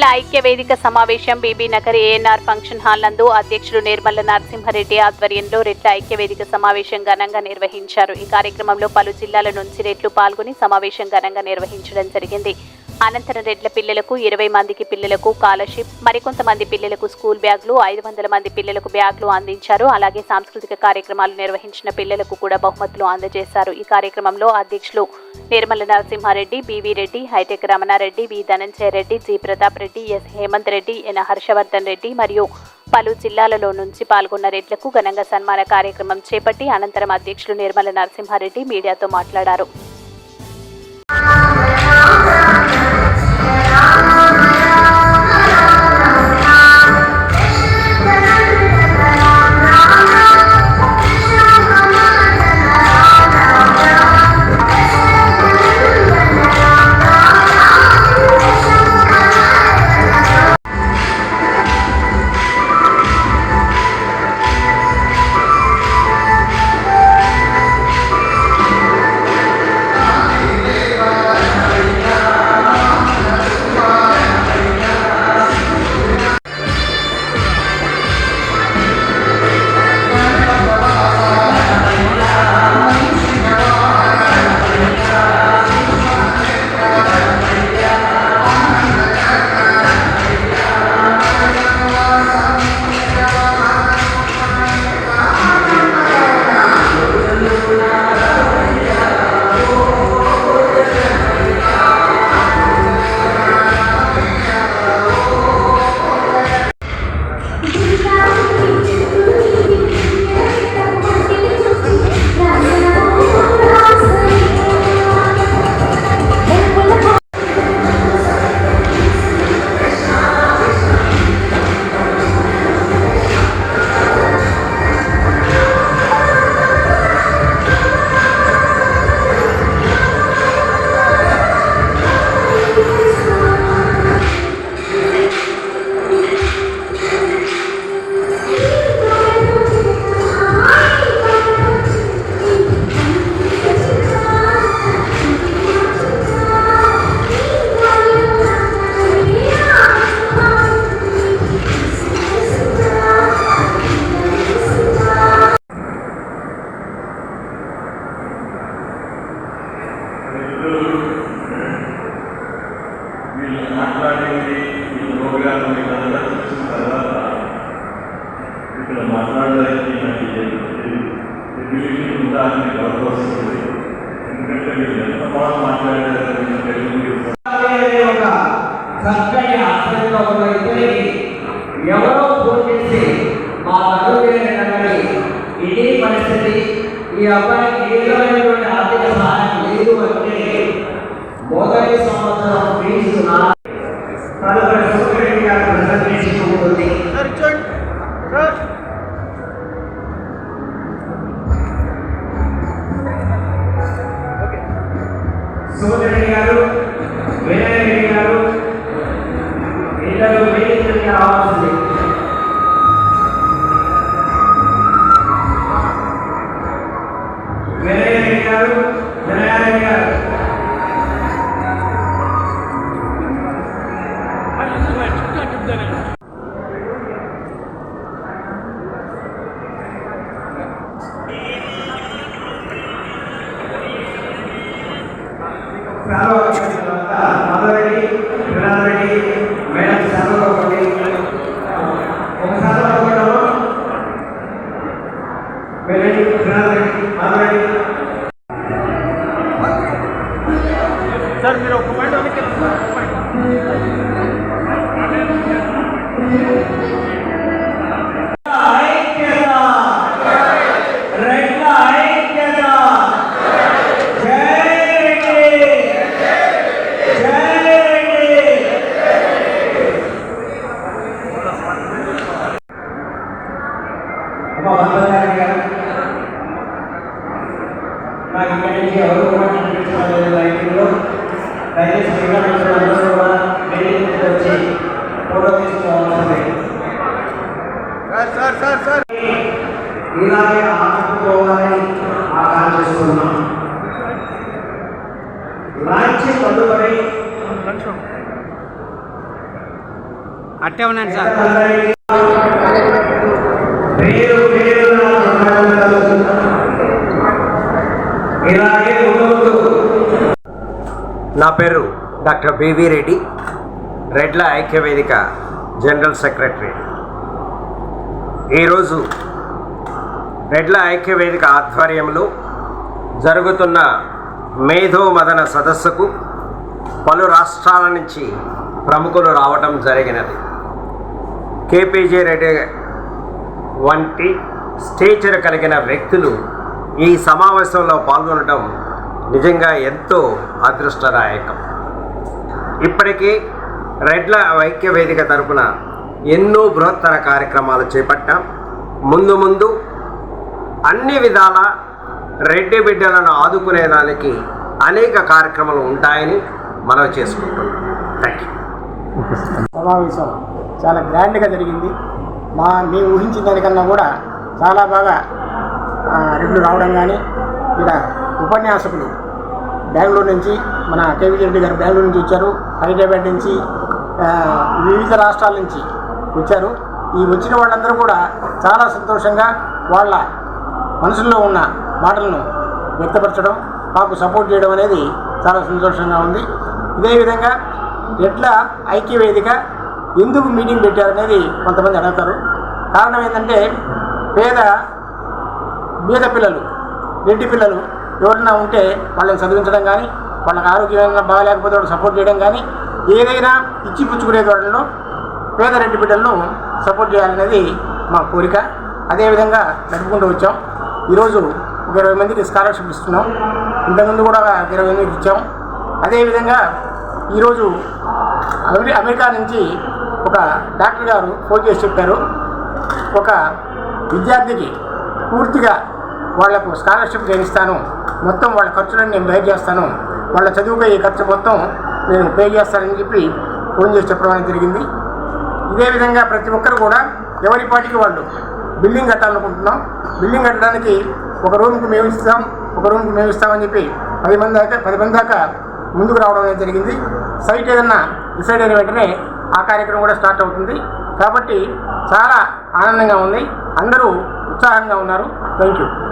రెడ్ల ఐక్య వేదిక సమావేశం BB Nagar ANR function hall నందు అధ్యక్షుడు నిర్మల నరసింహారెడ్డి ఆధ్వర్యంలో రెట్ల ఐక్య వేదిక సమావేశం ఘనంగా నిర్వహించారు. ఈ కార్యక్రమంలో పలు జిల్లాల నుంచి రెట్లు పాల్గొని సమావేశం ఘనంగా నిర్వహించడం జరిగింది. అనంతరం రెడ్ల పిల్లలకు ఇరవై మందికి పిల్లలకు స్కాలర్షిప్ మరికొంతమంది పిల్లలకు స్కూల్ బ్యాగులు ఐదు వందల మంది పిల్లలకు బ్యాగులు అందించారు. అలాగే సాంస్కృతిక కార్యక్రమాలు నిర్వహించిన పిల్లలకు కూడా బహుమతులు అందజేశారు. ఈ కార్యక్రమంలో అధ్యక్షులు Nirmala Narasimha Reddy BV Reddy hitech Ramana Reddy V Dhananjaya Reddy G Pratap Reddy S Hemanth Reddy N Harshavardhan Reddy మరియు పలు జిల్లాలలో నుంచి పాల్గొన్న రెడ్లకు ఘనంగా సన్మాన కార్యక్రమం చేపట్టి అనంతరం అధ్యక్షులు నిర్మల నరసింహారెడ్డి మీడియాతో మాట్లాడారు. ఇక్కడ మాట్లాడడానికి నాకు ఎబిలిటీ ఉందా అని డౌట్ వస్తుంది ఎందుకంటే మీరు ఎంత బాగా మాట్లాడారు తెలుగు చక్కని ఆశ్రయంలో ఉన్న ఇద్దరికి ఎవరో ఫోన్ చేసి మా తల్లి ఇదే పరిస్థితి. ఈ అబ్బాయికి ఏ విధమైనటువంటి ఆర్థిక సహాయం లేదు అంటే మొదటి సంవత్సరం ఫీజు నా తదుపరి సూర్యుడి గారు ప్రసంగించుకుంటుంది. వెళ్ళండి వినారెడ్డి మదరెడ్డి సార్ మీరు ఒక పాయింట్ వెనక్కి వెళ్ళండి సార్. ఒక పాయింట్. ఐక్యత రైట్ల ఐక్యత జై రెడ్డి జై రెడ్డి అమ్మా వందనాలు గారు నాకు ఇక్కడి నుంచి ఎవరు కూడా కనిపించలేదు లైటింగ్లో దయచేసి మిగతా మిత్రులందరూ కూడా వేదికకు వచ్చి ఫోటో తీసుకోవాల్సింది సార్ సార్ సార్ సార్. ఇలాగే ఆదుకోవాలని ఆకాంక్షిస్తున్నాం లాంచి తదుపరి అట్టే ఉన్నాను సార్ పేరు పేరున వందనాలు. నా పేరు డాక్టర్ బివి రెడ్డి రెడ్ల ఐక్యవేదిక జనరల్ సెక్రటరీ. ఈరోజు రెడ్ల ఐక్యవేదిక ఆధ్వర్యంలో జరుగుతున్న మేధో మదన సదస్సుకు పలు రాష్ట్రాల నుంచి ప్రముఖులు రావటం జరిగినది. కేపీజే రెడ్డి వంటి స్టేచర్ కలిగిన వ్యక్తులు ఈ సమావేశంలో పాల్గొనడం నిజంగా ఎంతో అదృష్టదాయకం. ఇప్పటికీ రెడ్ల ఐక్య వేదిక తరపున ఎన్నో బృహత్తర కార్యక్రమాలు చేపట్టాం. ముందు ముందు అన్ని విధాల రెడ్డి బిడ్డలను ఆదుకునేదానికి అనేక కార్యక్రమాలు ఉంటాయని మనం చేసుకుంటున్నాం. థ్యాంక్ యూ సమావేశం చాలా గ్రాండ్గా జరిగింది. మా మేము ఊహించిన దానికన్నా కూడా చాలా బాగా రెడ్లు రావడం కానీ ఇక్కడ ఉపన్యాసకులు బెంగళూరు నుంచి మన కేవీ రెడ్డి గారు బెంగళూరు నుంచి వచ్చారు. హైదరాబాద్ నుంచి వివిధ రాష్ట్రాల నుంచి వచ్చారు. ఈ వచ్చిన వాళ్ళందరూ కూడా చాలా సంతోషంగా వాళ్ళ మనసుల్లో ఉన్న మాటలను వ్యక్తపరచడం మాకు సపోర్ట్ చేయడం అనేది చాలా సంతోషంగా ఉంది. ఇదే విధంగా ఎట్ల ఐక్యవేదిక ఎందుకు మీటింగ్ పెట్టారనేది కొంతమంది అడుగుతారు. కారణం ఏంటంటే పేద బీద పిల్లలు రెడ్డి పిల్లలు ఎవరైనా ఉంటే వాళ్ళని చదివించడం కానీ వాళ్ళకి ఆరోగ్యం ఏమైనా బాగాలేకపోతే వాళ్ళు సపోర్ట్ చేయడం కానీ ఏదైనా ఇచ్చి పుచ్చుకునే వాళ్ళలో పేద రెడ్డి బిడ్డలను సపోర్ట్ చేయాలనేది మా కోరిక. అదేవిధంగా నడుపుకుంటూ వచ్చాం. ఈరోజు ఒక ఇరవై మందికి స్కాలర్షిప్ ఇస్తున్నాం. ఇంతకుముందు కూడా ఒక ఇరవై మందికి ఇచ్చాం. అదేవిధంగా ఈరోజు అమెరి అమెరికా నుంచి ఒక డాక్టర్ గారు ఫోన్ చేసి చెప్పారు. ఒక విద్యార్థికి పూర్తిగా వాళ్ళకు స్కాలర్షిప్ నేను ఇస్తాను. మొత్తం వాళ్ళ ఖర్చులన్నీ నేను బేర్ చేస్తాను. వాళ్ళ చదువుకు ఈ ఖర్చు మొత్తం నేను పే చేస్తానని చెప్పి ఫోన్ చేసి చెప్పడం అనేది జరిగింది. ఇదే విధంగా ప్రతి ఒక్కరు కూడా ఎవరి పాటికి వాళ్ళు బిల్డింగ్ కట్టాలనుకుంటున్నాం. బిల్డింగ్ కట్టడానికి ఒక రూమ్కి మేము ఇస్తాం ఒక రూమ్కి మేము ఇస్తామని చెప్పి పది మంది దాకా పది మంది దాకా ముందుకు రావడం అనేది జరిగింది. సైట్ ఏదన్నా డిసైడ్ అయిన వెంటనే ఆ కార్యక్రమం కూడా స్టార్ట్ అవుతుంది. కాబట్టి చాలా ఆనందంగా ఉంది. అందరూ ఉత్సాహంగా ఉన్నారు. Thank you